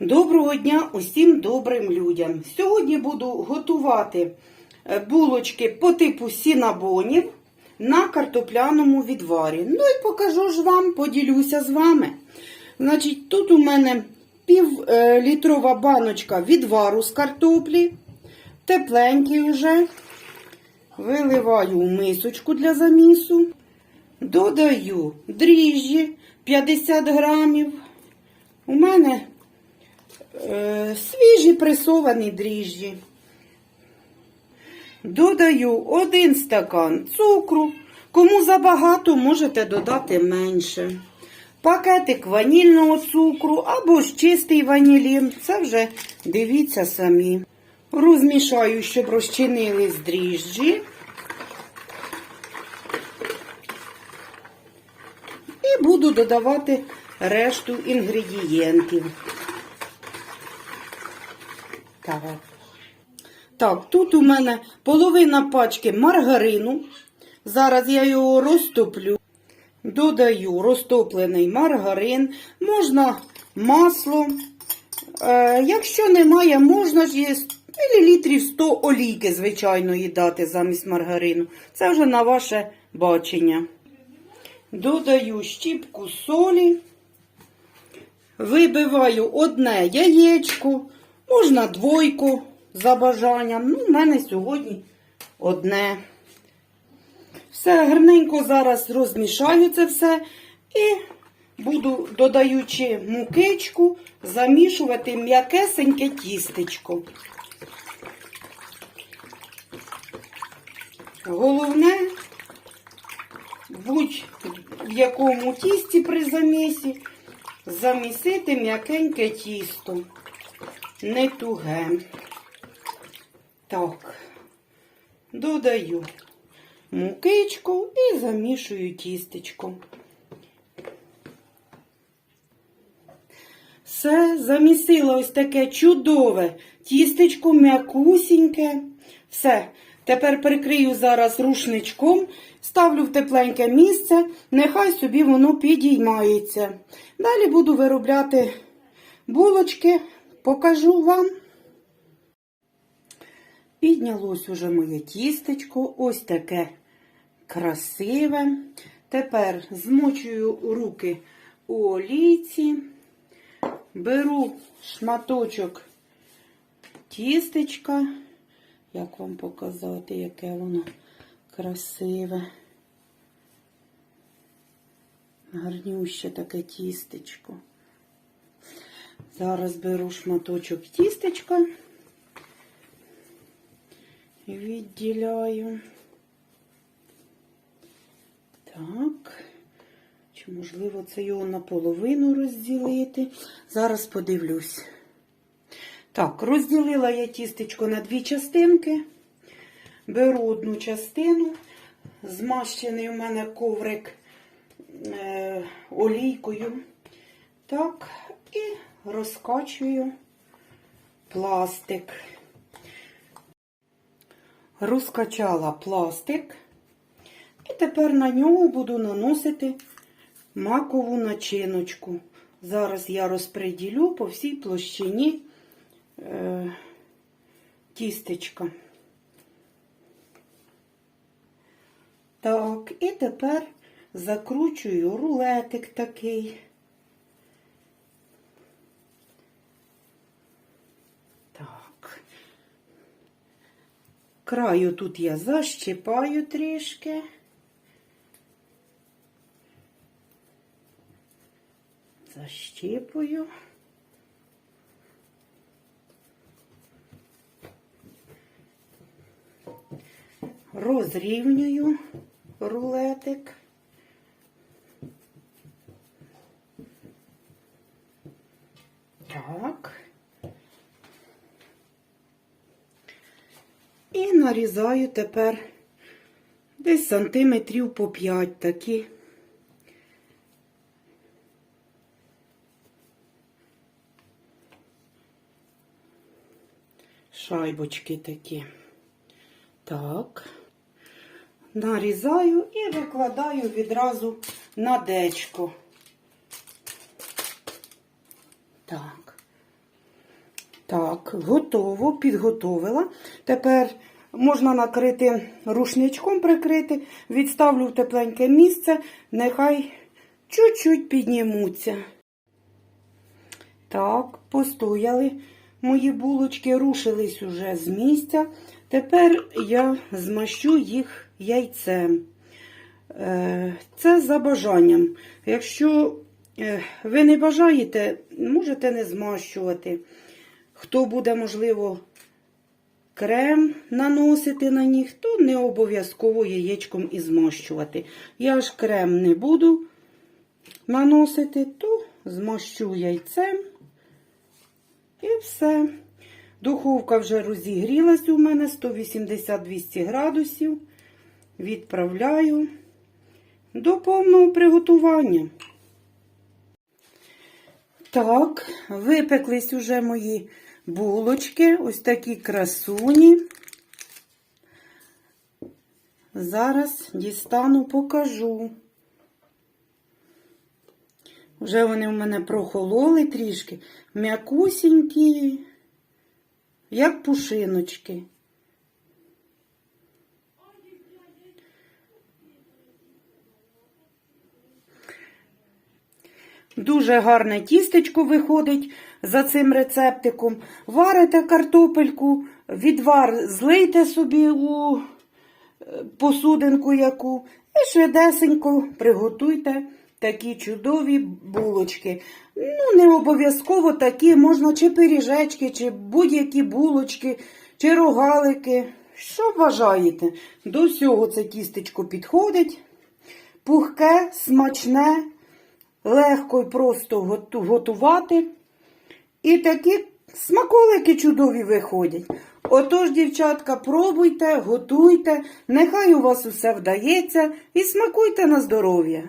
Доброго дня усім добрим людям. Сьогодні буду готувати е, булочки по типу сінабонів на картопляному відварі. Ну і покажу ж вам, поділюся з вами. Значить, тут у мене пів е, баночка відвару з картоплі. Тепленький вже. Виливаю в мисочку для замісу. Додаю дріжджі 50 грамів. У мене свіжі пресовані дріжджі. Додаю один стакан цукру. Кому забагато, можете додати менше. Пакетик ванільного цукру або ж чистий ванілін. Це вже дивіться самі. Розмішаю, щоб розчинились дріжджі. І буду додавати решту інгредієнтів. Так. Так, тут у мене половина пачки маргарину. Зараз я його розтоплю. Додаю розтоплений маргарин, можна масло. Е, якщо немає, можна ж є мілілітрів 100 олійки звичайної дати замість маргарину. Це вже на ваше бачення. Додаю щіпку солі, вибиваю одне яєчко, можна двойку за бажанням. Ну, в мене сьогодні одне. Все гарненько зараз розмішаю це все і буду, додаючи мукичку, замішувати м'якесеньке тістечко. Головне, будь в якому тісті при замісі, замісити м'якеньке тісто, не туге. Так, додаю мукичку і замішую тістечко. Все, замісила ось таке чудове тістечко, м'якусіньке. Все. Тепер прикрию зараз рушничком, ставлю в тепленьке місце, нехай собі воно підіймається. Далі буду виробляти булочки, покажу вам. Піднялось уже моє тістечко, ось таке красиве. Тепер змочую руки у олійці, беру шматочок тістечка. Як вам показати, яке воно красиве. Гарнюще таке тістечко. Зараз беру шматочок тістечка і відділяю. Так. Чи можливо це його наполовину розділити? Зараз подивлюсь. Так, розділила я тістечко на дві частинки. Беру одну частину, змащений у мене коврик е, олійкою. Так, і розкачую пластик. Розкачала пластик. І тепер на нього буду наносити макову начиночку. Зараз я розпреділю по всій площині е, тістечка. Так, і тепер закручую рулетик такий. Так. Краю тут я защипаю трішки. Защіпую. Розрівнюю рулетик. Так. І нарізаю тепер десь сантиметрів по 5 такі. Шайбочки такі. Так. Нарізаю і викладаю відразу на дечко. Так. Так, готово, підготовила. Тепер можна накрити рушничком прикрити, відставлю в тепленьке місце, нехай чуть-чуть піднімуться. Так, постояли мої булочки, рушились уже з місця. Тепер я змащу їх яйцем. Е, Це за бажанням. Якщо е, ви не бажаєте, можете не змащувати. Хто буде, можливо, крем наносити на них, то не обов'язково яєчком і змащувати. Я ж крем не буду наносити, то змащу яйцем і все. Духовка вже розігрілась у мене 180-200 градусів. Відправляю до повного приготування. Так, випеклись уже мої булочки, ось такі красуні. Зараз дістану, покажу. Вже вони у мене прохололи трішки, м'якусінькі, як пушиночки. Дуже гарне тістечко виходить за цим рецептиком. Варите картопельку, відвар злийте собі у е, посудинку яку і швидесенько приготуйте такі чудові булочки. Ну, не обов'язково такі, можна чи пиріжечки, чи будь-які булочки, чи рогалики. Що бажаєте? До всього це тістечко підходить. Пухке, смачне, легко і просто готувати. І такі смаколики чудові виходять. Отож, дівчатка, пробуйте, готуйте, нехай у вас усе вдається і смакуйте на здоров'я.